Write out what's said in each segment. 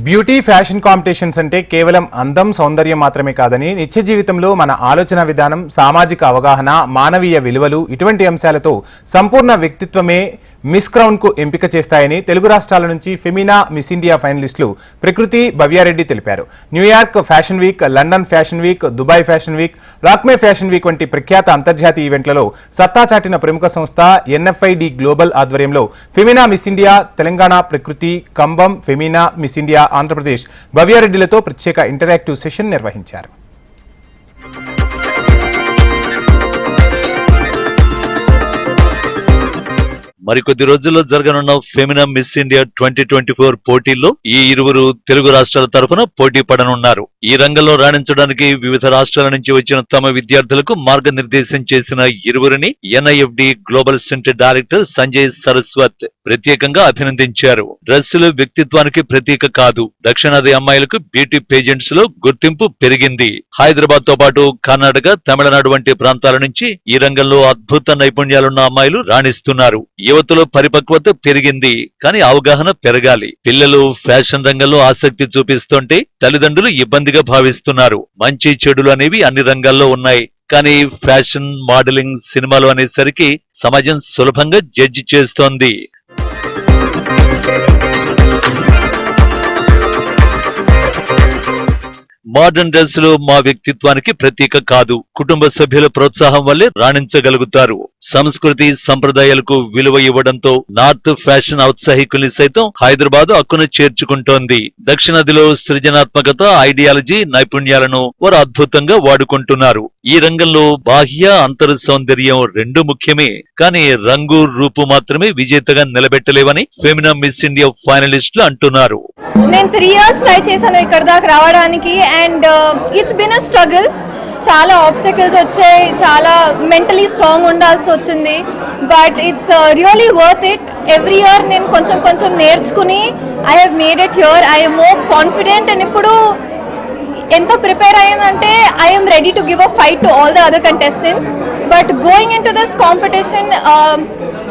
Beauty fashion competitions అంటే కేవలం అందం సౌందర్యం మాత్రమే కాదని నిత్య జీవితంలో మన ఆలోచన విధానం సామాజిక అవగాహన మానవీయ విలువలు ఇటువంటి అంశాలతో సంపూర్ణ వ్యక్తిత్వమే మిస్ క్రౌన్కు ఎంపిక చేస్తాయని తెలుగు రాష్ట్రాల నుంచి ఫెమినా మిస్ ఇండియా ఫైనలిస్టులు ప్రకృతి భవ్యారెడ్డి తెలిపారు. New York fashion week London fashion week Dubai fashion week Lakme fashion week వంటి ప్రఖ్యాత అంతర్జాతీయ ఈవెంట్లలో సత్తా చాటిన ప్రముఖ సంస్థ ఎన్ఎఫ్ఐడి గ్లోబల్ ఆధ్వర్యంలో Femina Miss India Telangana Prakriti Kambam Femina Miss India Andhra Pradesh భవ్యారెడ్డిలతో ప్రత్యేక ఇంటరాక్టివ్ సెషన్ నిర్వహించారు. మరికొద్ది రోజుల్లో జరగనున్న Femina Miss India twenty twenty four పోటీల్లో ఈ ఇరువురు తెలుగు రాష్ట్రాల తరఫున పోటీ పడనున్నారు. ఈ రంగంలో రాణించడానికి వివిధ రాష్ట్రాల నుంచి వచ్చిన తమ విద్యార్థులకు మార్గనిర్దేశం చేసిన ఇరువురిని NIFD global centre director Sanjay Saraswat ప్రత్యేకంగా అభినందించారు. డ్రెస్సులు వ్యక్తిత్వానికి ప్రతీక కాదు. దక్షిణాది అమ్మాయిలకు బ్యూటీ పేజెంట్స్లో గుర్తింపు పెరిగింది. హైదరాబాద్తో పాటు కర్ణాటక తమిళనాడు వంటి ప్రాంతాల నుంచి ఈ రంగంలో అద్భుత నైపుణ్యాలున్న అమ్మాయిలు రాణిస్తున్నారు. యువతలో పరిపక్వత పెరిగింది కానీ అవగాహన పెరగాలి. పిల్లలు ఫ్యాషన్ రంగంలో ఆసక్తి చూపిస్తుంటే తల్లిదండ్రులు ఇబ్బందిగా భావిస్తున్నారు. మంచి చెడులు అనేవి అన్ని రంగాల్లో ఉన్నాయి కానీ ఫ్యాషన్ మోడలింగ్ సినిమాలు అనేసరికి సమాజం సులభంగా జడ్జి చేస్తోంది. మోడర్న్ డ్రెస్సులు మా వ్యక్తిత్వానికి ప్రతీక కాదు. కుటుంబ సభ్యుల ప్రోత్సాహం వల్లే రాణించగలుగుతారు. సంస్కృతి సంప్రదాయాలకు విలువ ఇవ్వడంతో నార్త్ ఫ్యాషన్ ఔత్సాహికుల్ని సైతం హైదరాబాద్ అక్కున చేర్చుకుంటోంది. దక్షిణాదిలో సృజనాత్మకత ఐడియాలజీ నైపుణ్యాలను వారు అద్భుతంగా వాడుకుంటున్నారు. ఈ రంగంలో బాహ్య అంతర్ సౌందర్యం రెండు ముఖ్యమే. కానీ రంగు రూపు మాత్రమే విజేతగా నిలబెట్టలేవని ఫెమినా మిస్ ఇండియా ఫైనలిస్టులు అంటున్నారు. నేను త్రీ ఇయర్స్ ట్రై చేశాను ఇక్కడ దాకా రావడానికి and it's been a struggle చాలా ఆబ్స్టకల్స్ వచ్చాయి చాలా మెంటలీ స్ట్రాంగ్ ఉండాల్సి వచ్చింది. But it's really worth it every year నేను కొంచెం కొంచెం నేర్చుకుని I have made it here I am more confident and ఇప్పుడు ఎంతో prepare అయ్యిందంటే I'm ready to give a fight to all the other contestants but going to this competition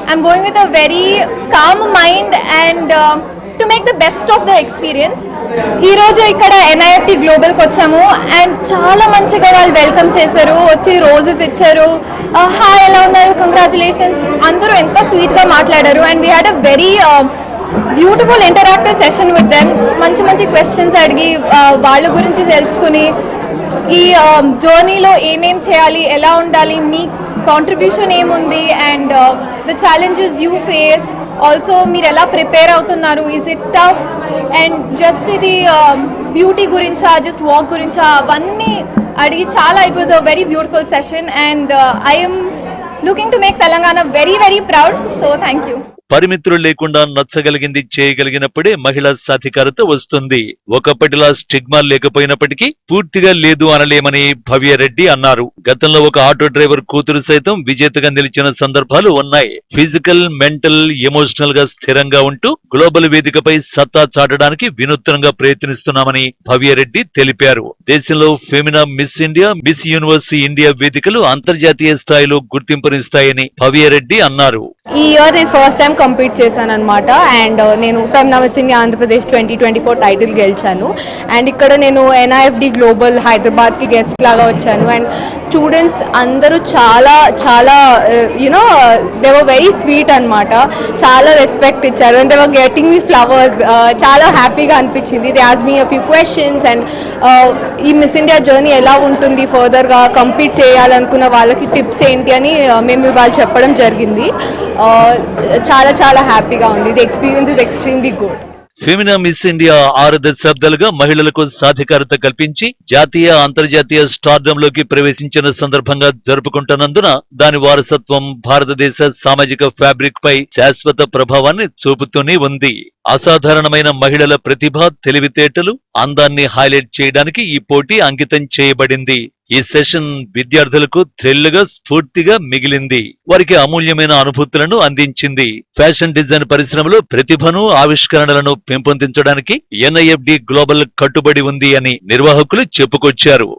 I'm going with a very calm mind and to make the best of the experience ఈ రోజు ఇక్కడ NIFT గ్లోబల్కి వచ్చాము. And చాలా మంచిగా వాళ్ళు welcome చేశారు. వచ్చి roses ఇచ్చారు. హాయ్ ఎలా ఉన్నారు? కంగ్రాచులేషన్స్ అందరూ ఎంత స్వీట్గా మాట్లాడారు. And we had a very beautiful interactive session with them మంచి మంచి క్వశ్చన్స్ అడిగి వాళ్ళ గురించి తెలుసుకుని ఈ జర్నీలో ఏమేం చేయాలి ఎలా ఉండాలి మీ కాంట్రిబ్యూషన్ ఏముంది and the challenges you face also మీరు ఎలా ప్రిపేర్ అవుతున్నారు? Is it tough and just ఇది బ్యూటీ గురించా జస్ట్ వాక్ గురించా అవన్నీ అడిగి చాలా it was a very beautiful session and I'm looking to make Telangana very very proud so thank you పరిమితులు లేకుండా నచ్చగలిగింది చేయగలిగినప్పుడే మహిళా సాధికారత వస్తుంది. ఒకప్పటిలా స్టిగ్మా లేకపోయినప్పటికీ పూర్తిగా లేదు అనలేమని భవ్యరెడ్డి అన్నారు. గతంలో ఒక ఆటో డ్రైవర్ కూతురు సైతం విజేతగా నిలిచిన సందర్భాలు ఉన్నాయి. ఫిజికల్ మెంటల్ ఎమోషనల్గా స్థిరంగా ఉంటూ గ్లోబల్ వేదికపై సత్తా చాటడానికి వినూత్నంగా ప్రయత్నిస్తున్నామని భవ్యరెడ్డి తెలిపారు. దేశంలో Femina Miss India Miss Universe India వేదికలు అంతర్జాతీయ స్థాయిలో గుర్తింపునిస్తాయని భవ్యరెడ్డి అన్నారు. ఈ ఇయర్ నేను ఫస్ట్ టైం కంపీట్ చేశాను అనమాట అండ్ నేను ఫ్రమ్ నవసింగ్ Andhra Pradesh twenty twenty four title గెలిచాను. అండ్ ఇక్కడ నేను ఎన్ఐఎఫ్డి గ్లోబల్ హైదరాబాద్కి గెస్ట్ లాగా వచ్చాను. అండ్ స్టూడెంట్స్ అందరూ చాలా చాలా you know they were very sweet అనమాట చాలా రెస్పెక్ట్ ఇచ్చారు. And they were getting me flowers చాలా హ్యాపీగా అనిపించింది. They as me a few questions and ఈ మిస్ ఇండియా జర్నీ ఎలా ఉంటుంది? ఫర్దర్గా కంప్లీట్ చేయాలనుకున్న వాళ్ళకి టిప్స్ ఏంటి అని uh, మేము ఇవాళ చెప్పడం జరిగింది. Uh, చాలా చాలా చాలా హ్యాపీగా ఉంది. The experience is extremely good Femina Miss India ఆరు దశాబ్దాలుగా మహిళలకు సాధికారత కల్పించి జాతీయ అంతర్జాతీయ స్టార్డంలోకి ప్రవేశించిన సందర్భంగా జరుపుకుంటున్నందున దాని వారసత్వం భారతదేశ సామాజిక ఫ్యాబ్రిక్ పై శాశ్వత ప్రభావాన్ని చూపుతూనే ఉంది. అసాధారణమైన మహిళల ప్రతిభ తెలివితేటలు అందాన్ని హైలైట్ చేయడానికి ఈ పోటీ అంకితం చేయబడింది. ఈ సెషన్ విద్యార్థులకు థ్రిల్లుగా స్ఫూర్తిగా మిగిలింది. వారికి అమూల్యమైన అనుభూతులను అందించింది. ఫ్యాషన్ డిజైన్ పరిశ్రమలో ప్రతిభను ఆవిష్కరణలను పెంపొందించడానికి ఎన్ఐఎఫ్డి గ్లోబల్ కట్టుబడి ఉంది అని నిర్వాహకులు చెప్పుకొచ్చారు.